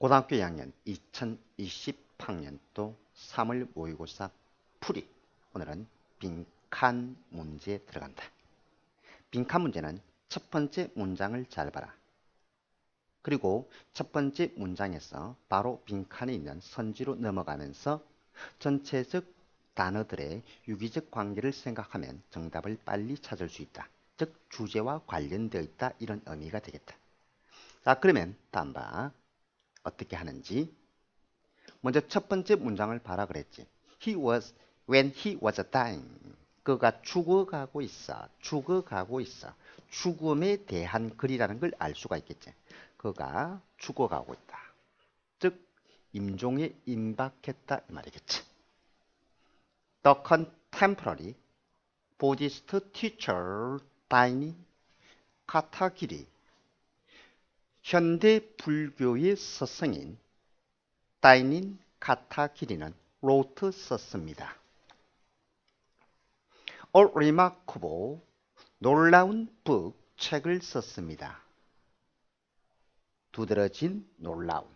고등학교 2학년 2020학년도 3월 모의고사 풀이 오늘은 빈칸 문제 들어간다. 빈칸 문제는 첫 번째 문장을 잘 봐라. 그리고 첫 번째 문장에서 바로 빈칸에 있는 선지로 넘어가면서 전체적 단어들의 유기적 관계를 생각하면 정답을 빨리 찾을 수 있다. 즉 주제와 관련되어 있다 이런 의미가 되겠다. 자 그러면 다음 봐. 어떻게 하는지 먼저 첫 번째 문장을 봐라 그랬지. He was when he was dying. 그가 죽어가고 있어. 죽어가고 있어. 죽음에 대한 글이라는 걸 알 수가 있겠지. 그가 죽어가고 있다. 즉 임종에 임박했다 이 말이겠지. The contemporary Buddhist teacher 다이니 카타기리 현대 불교의 스승인 다이닌 카타기리는 로트 썼습니다. A remarkable 놀라운 북 책을 썼습니다. 두드러진 놀라운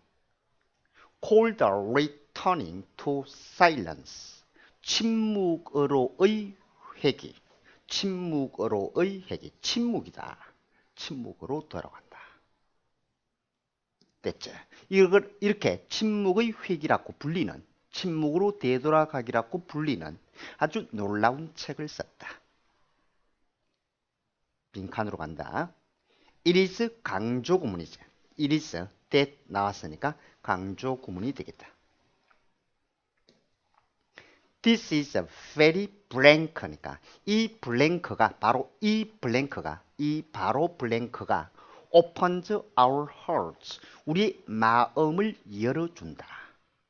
called returning to silence 침묵으로의 회귀 침묵으로의 회귀 침묵이다. 침묵으로 돌아간다. 됐죠. 이걸 이렇게 침묵의 회기라고 불리는 침묵으로 되돌아가기라고 불리는 아주 놀라운 책을 썼다. 빈칸으로 간다. Is 강조 구문이지. Is that 나왔으니까 강조 구문이 되겠다. This is a very blank니까 이 블랭크가 바로 이 블랭크가 이 바로 블랭크가 opens our hearts. 우리 마음을 열어준다.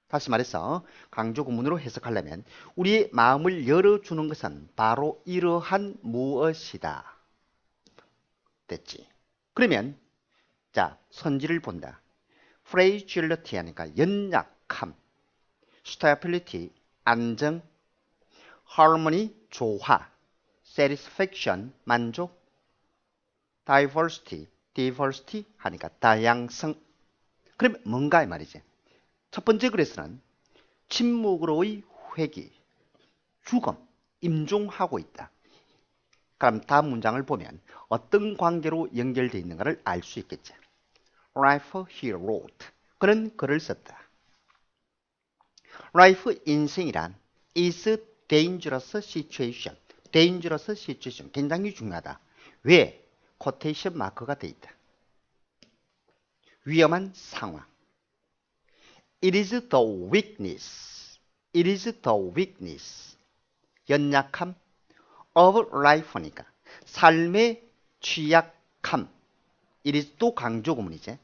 다시 말해서 강조 구문으로 해석하려면 우리의 마음을 열어주는 것은 바로 이러한 무엇이다. 됐지. 그러면 자 선지를 본다. fragility 하니까 연약함, stability 안정, harmony 조화, satisfaction 만족, diversity diversity 하니까 다양성. 그럼 뭔가 이 말이지. 첫 번째 글에서는 침묵으로의 회기, 죽음, 임종하고 있다. 그럼 다음 문장을 보면 어떤 관계로 연결되어 있는가를 알 수 있겠지. Life he wrote. 그는 글을 썼다. Life 인생이란 is dangerous situation. dangerous situation. 굉장히 중요하다. 왜? 코테이션 마크가 돼 있다. 위험한 상황. It is the weakness. It is the weakness. 연약함 of life니까 삶의 취약함. It is 또 강조 구문이지.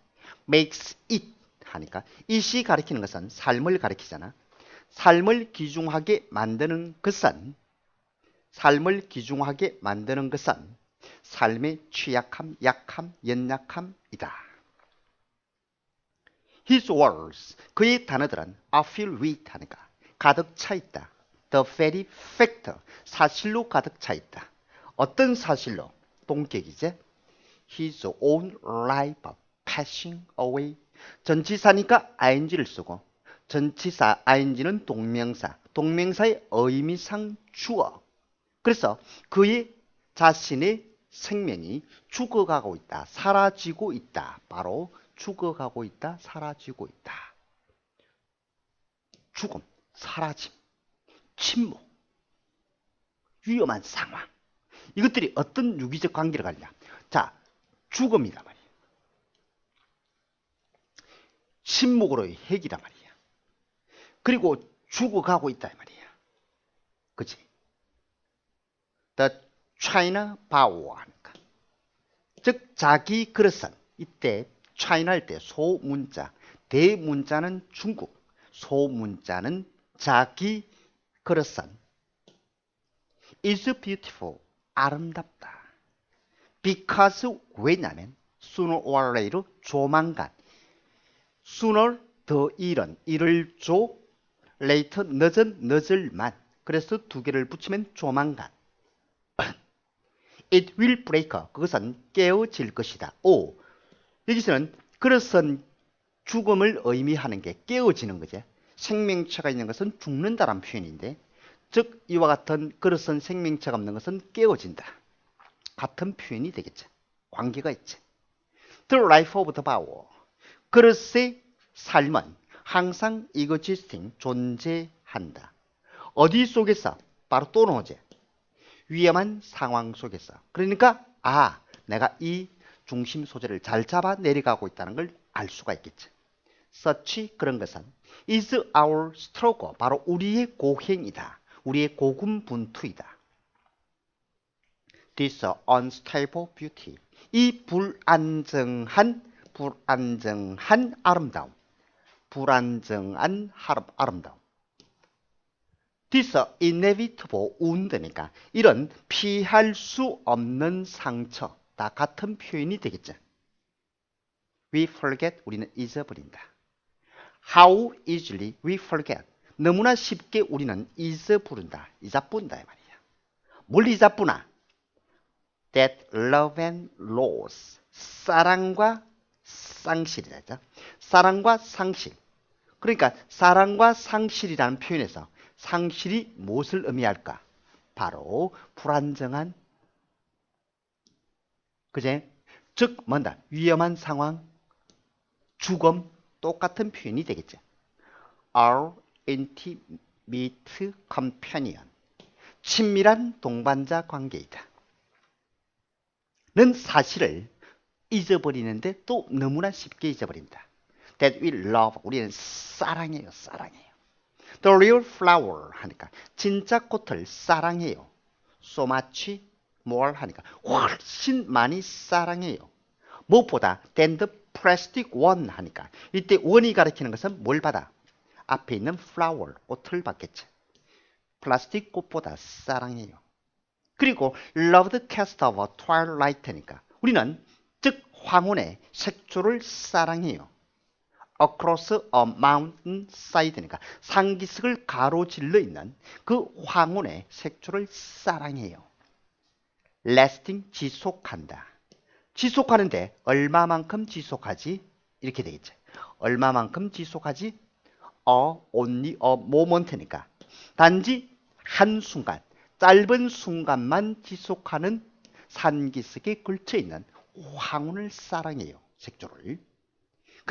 makes it 하니까 it이 가리키는 것은 삶을 가리키잖아. 삶을 기중하게 만드는 것은 삶을 기중하게 만드는 것은 삶의 취약함, 약함, 연약함이다. His words, 그의 단어들은 are filled with 하니까 가득 차 있다. The very fact, 사실로 가득 차 있다. 어떤 사실로? 동격이제 His own life passing away. 전치사니까 ing를 쓰고 전치사 ing는 동명사, 동명사의 의미상 주어. 그래서 그의 자신의 생명이 죽어가고 있다. 사라지고 있다. 바로 죽어가고 있다. 사라지고 있다. 죽음, 사라짐, 침묵, 위험한 상황. 이것들이 어떤 유기적 관계를 갖냐. 자, 죽음이란 말이야. 침묵으로의 핵이란 말이야. 그리고 죽어가고 있다 이 말이야. 그치? China Power 하니까. 즉 자기 그릇은 이때 China 할 때 소문자, 대문자는 중국, 소문자는 자기 그릇은 is beautiful 아름답다. because 왜냐면 sooner or later 조만간 sooner 더 이른 이를 조 later 늦은 늦을만 그래서 두 개를 붙이면 조만간 it will break 그것은 깨어질 것이다. 오 여기서는 그것은 죽음을 의미하는 게 깨어지는 거지. 생명체가 있는 것은 죽는다란 표현인데 즉 이와 같은 그릇은 생명체가 없는 것은 깨어진다. 같은 표현이 되겠죠. 관계가 있지. The life of the bowl. 그릇의 삶은 항상 existing, 존재한다. 어디 속에서? 바로 또 나오지. 위험한 상황 속에서. 그러니까 아, 내가 이 중심 소재를 잘 잡아 내려가고 있다는 걸 알 수가 있겠지. such 그런 것은 is our struggle. 바로 우리의 고행이다. 우리의 고군분투이다. This unstable beauty. 이 불안정한 불안정한 아름다움. 불안정한 아름다움. This inevitable wound니까 이런 피할 수 없는 상처 다 같은 표현이 되겠죠. We forget 우리는 잊어버린다. How easily we forget 너무나 쉽게 우리는 잊어부른다. 잊어뿐다 이 말이야. 뭘 잊어뿌나? That love and loss 사랑과 상실이죠. 사랑과 상실. 그러니까 사랑과 상실이라는 표현에서 상실이 무엇을 의미할까? 바로 불안정한 그제 즉 뭔다 위험한 상황 죽음 똑같은 표현이 되겠죠. Our intimate companion 친밀한 동반자 관계이다. 는 사실을 잊어버리는데 또 너무나 쉽게 잊어버린다. That we love 우리는 사랑해요, 사랑해요. The real flower 하니까 진짜 꽃을 사랑해요. So much more 하니까 훨씬 많이 사랑해요. 무엇보다 than the plastic one 하니까 이때 원이 가리키는 것은 뭘 받아? 앞에 있는 flower 꽃을 받겠지. 플라스틱 꽃보다 사랑해요. 그리고 love the cast of twilight니까 우리는 즉 황혼의 색조를 사랑해요. Across a mountain side니까 상기석을 가로질러 있는 그 황혼의 색조를 사랑해요. lasting 지속한다. 지속하는데 얼마만큼 지속하지? 이렇게 되겠죠. 얼마만큼 지속하지? a only a moment니까 단지 한순간 짧은 순간만 지속하는 산기슭에 걸쳐 있는 황혼을 사랑해요. 색조를.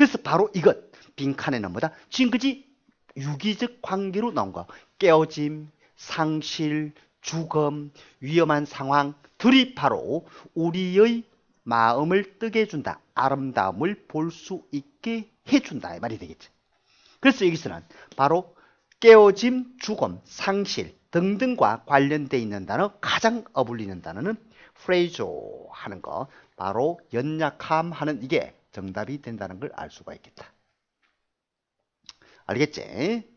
그래서 바로 이것 빈칸에는 뭐다? 지금까지 유기적 관계로 나온 거 깨어짐, 상실, 죽음, 위험한 상황들이 바로 우리의 마음을 뜨게 해준다. 아름다움을 볼 수 있게 해준다. 이 말이 되겠지. 그래서 여기서는 바로 깨어짐, 죽음, 상실 등등과 관련되어 있는 단어, 가장 어울리는 단어는 프레이조 하는 거, 바로 연약함 하는 이게 정답이 된다는 걸 알 수가 있겠다. 알겠지?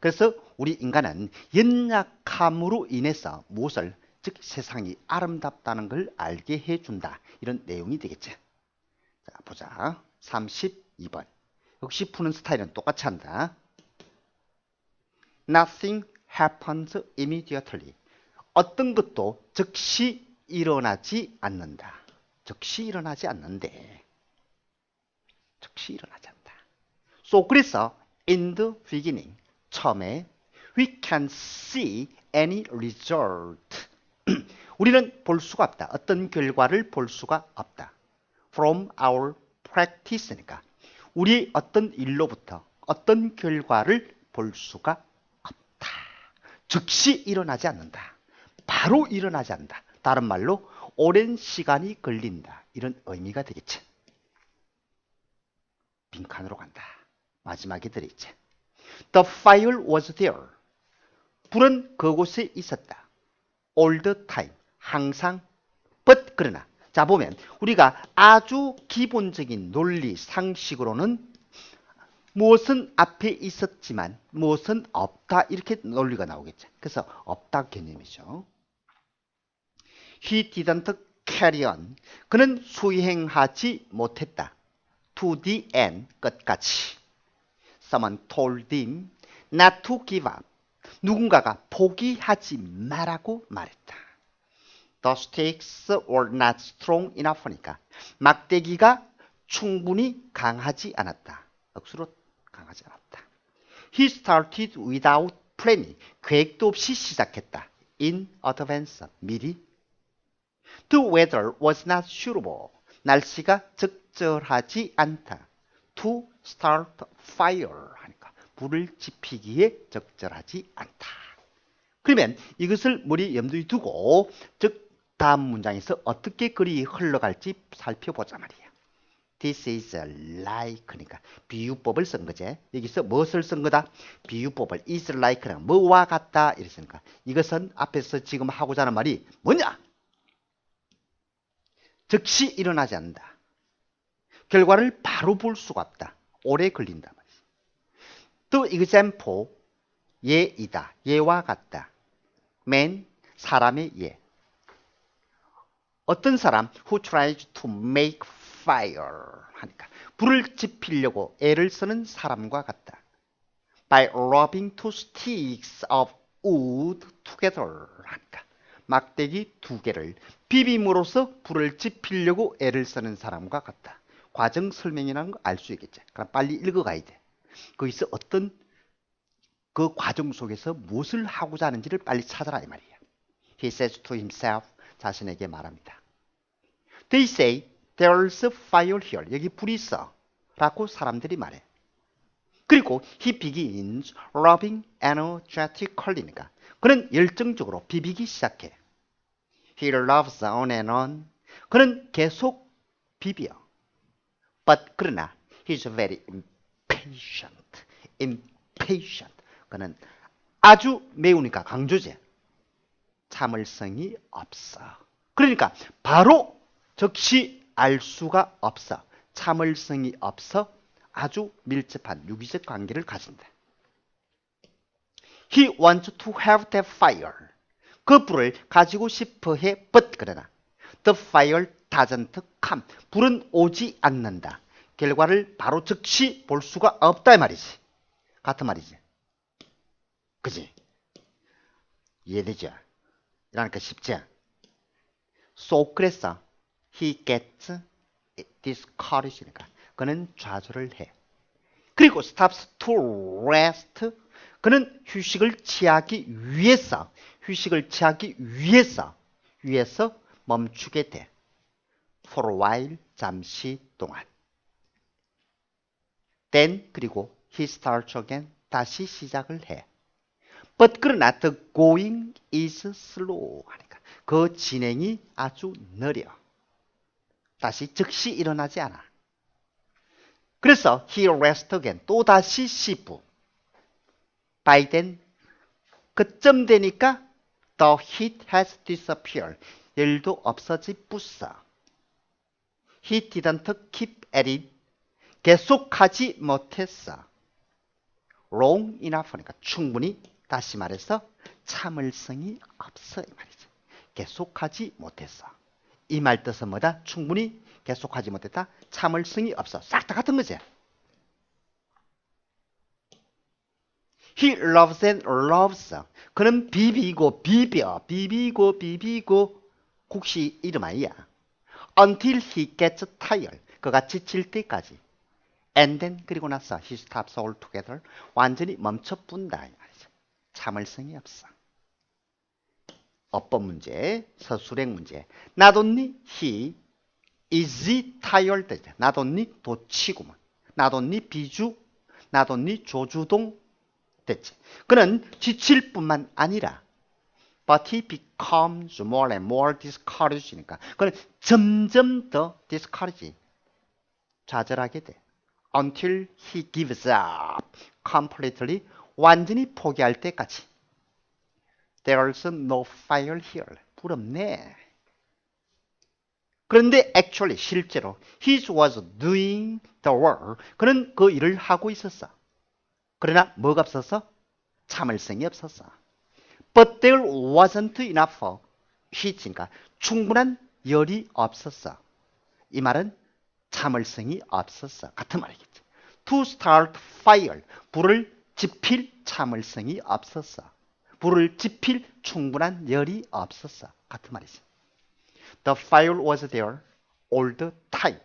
그래서 우리 인간은 연약함으로 인해서 무엇을 즉 세상이 아름답다는 걸 알게 해준다. 이런 내용이 되겠지. 자 보자. 32번. 역시 푸는 스타일은 똑같이 한다. Nothing happens immediately. 어떤 것도 즉시 일어나지 않는다. 즉시 일어나지 않는데. 즉시 일어나지 않는다. So 그래서 in the beginning 처음에 we can see any result. 우리는 볼 수가 없다. 어떤 결과를 볼 수가 없다. From our practice니까 우리 어떤 일로부터 어떤 결과를 볼 수가 없다. 즉시 일어나지 않는다. 바로 일어나지 않는다. 다른 말로 오랜 시간이 걸린다. 이런 의미가 되겠지. 빈칸으로 간다. 마지막에 들어있지. The fire was there. 불은 그곳에 있었다. all the time. 항상. but 그러나. 자 보면 우리가 아주 기본적인 논리 상식으로는 무엇은 앞에 있었지만 무엇은 없다 이렇게 논리가 나오겠죠. 그래서 없다 개념이죠. He didn't carry on. 그는 수행하지 못했다. To the end. 끝까지. Someone told him not to give up. 누군가가 포기하지 말라고 말했다. The stakes were not strong enough니까 막대기가 충분히 강하지 않았다. 억수로 강하지 않았다. He started without planning. 계획도 없이 시작했다. In advance. 미리. The weather was not suitable. 날씨가 적절하지 않다. To start fire. 하니까 불을 지피기에 적절하지 않다. 그러면 이것을 머리에 염두에 두고 즉 다음 문장에서 어떻게 글이 흘러갈지 살펴보자 말이야. This is like 그러니까 비유법을 쓴 거지. 여기서 무엇을 쓴 거다? 비유법을 is like랑 뭐와 같다 이랬으니까 이것은 앞에서 지금 하고자 하는 말이 뭐냐? 즉시 일어나지 않는다. 결과를 바로 볼 수가 없다. 오래 걸린다. 또 example 예이다. 예와 같다. man 사람의 예. 어떤 사람 who tries to make fire 하니까 불을 지피려고 애를 쓰는 사람과 같다. by rubbing two sticks of wood together 하니까 막대기 두 개를 비빔으로써 불을 지피려고 애를 쓰는 사람과 같다. 과정 설명이라는 거알수 있겠지. 그럼 빨리 읽어가야 돼. 거기서 어떤 그 과정 속에서 무엇을 하고자 하는지를 빨리 찾아라 이 말이야. He says to himself 자신에게 말합니다. They say there's a fire here. 여기 불이 있어. 라고 사람들이 말해. 그리고 he begins rubbing energetically니까 그는 열정적으로 비비기 시작해. He loves on and on. 그는 계속 비벼. But 그러나 he's very impatient. impatient. 그는 아주 매우니까 강조제. 참을성이 없어. 그러니까 바로 즉시 알 수가 없어. 참을성이 없어 아주 밀접한 유기적 관계를 가진다. He wants to have that fire. 그 불을 가지고 싶어 해, but 그러나 the fire doesn't come. 불은 오지 않는다. 결과를 바로 즉시 볼 수가 없다 이 말이지. 같은 말이지. 그지? 이해되죠? 이러니까 쉽지? 그래서 he gets discouraged니까 그는 좌절을 해. 그리고 stops to rest. 그는 휴식을 취하기 위해서 휴식을 취하기 위해서 위해서 멈추게 돼. For a while 잠시 동안. Then 그리고 he starts again 다시 시작을 해. But 그러나 the going is slow 하니까 그 진행이 아주 느려. 다시 즉시 일어나지 않아. 그래서 he rest again 또 다시 10분. By then 그쯤 되니까 the heat has disappeared. 열도 없어지 뿌어. He didn't keep at it. 계속하지 못했어. long enough 하니까 충분히 다시 말해서 참을성이 없어 이 말이지. 계속하지 못했어. 이 말 뜻은 뭐다? 충분히 계속하지 못했다. 참을성이 없어. 싹 다 같은 거지. He loves and loves. 그는 비비고 비벼 비비고 비비고 혹시 이름 아니야. Until he gets tired. 그가 지칠 때까지. And then 그리고 나서 he stops altogether. 완전히 멈춰 뿐다. 이 말이죠. 참을성이 없어. 어법 문제, 서술행 문제. Only he is tired. Only 도치구만. Only 비주. Only 조주동 됐지. 그는 지칠 뿐만 아니라 but he becomes more and more discouraged니까 그는 점점 더 discouraged 좌절하게 돼. until he gives up completely 완전히 포기할 때까지. There's no fire here. 불 없네. 그런데 actually 실제로 he was doing the work. 그는 그 일을 하고 있었어. 그러나 뭐가 없었어? 참을성이 없었어. But there wasn't enough heat니까 충분한 열이 없었어. 이 말은 참을성이 없었어. 같은 말이겠지. To start fire. 불을 지필 참을성이 없었어. 불을 지필 충분한 열이 없었어. 같은 말이지. The fire was there all the time.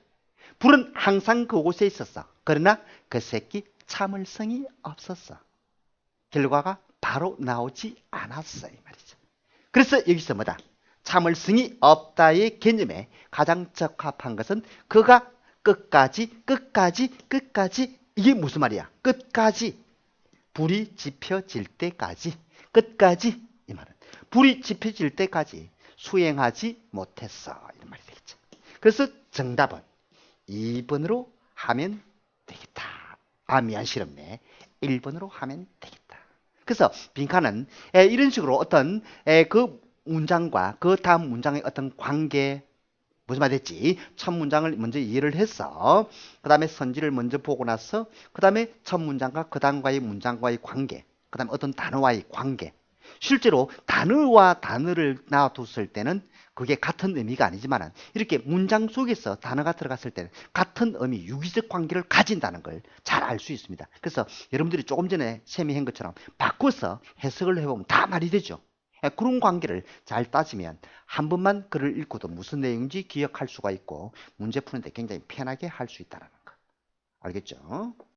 불은 항상 그곳에 있었어. 그러나 그 새끼 참을성이 없었어. 결과가 바로 나오지 않았어. 이 말이죠. 그래서 여기서 뭐다? 참을성이 없다의 개념에 가장 적합한 것은 그가 끝까지, 끝까지, 끝까지 이게 무슨 말이야? 끝까지 불이 지펴질 때까지, 끝까지 이 말은 불이 지펴질 때까지 수행하지 못했어. 이런 말이 되겠죠. 그래서 정답은 2번으로 하면 되겠다. 아, 미안, 싫었네. 1번으로 하면 되겠다. 그래서 빈칸은 에, 이런 식으로 어떤 에, 그 문장과 그 다음 문장의 어떤 관계 무슨 말 됐지? 첫 문장을 먼저 이해를 해서 그 다음에 선지를 먼저 보고 나서 그 다음에 첫 문장과 그 다음과의 문장과의 관계 그 다음에 어떤 단어와의 관계 실제로 단어와 단어를 놔뒀을 때는 그게 같은 의미가 아니지만 이렇게 문장 속에서 단어가 들어갔을 때는 같은 의미, 유기적 관계를 가진다는 걸 잘 알 수 있습니다. 그래서 여러분들이 조금 전에 세미한 것처럼 바꿔서 해석을 해보면 다 말이 되죠. 예, 그런 관계를 잘 따지면 한 번만 글을 읽고도 무슨 내용인지 기억할 수가 있고 문제 푸는데 굉장히 편하게 할 수 있다는 거. 알겠죠?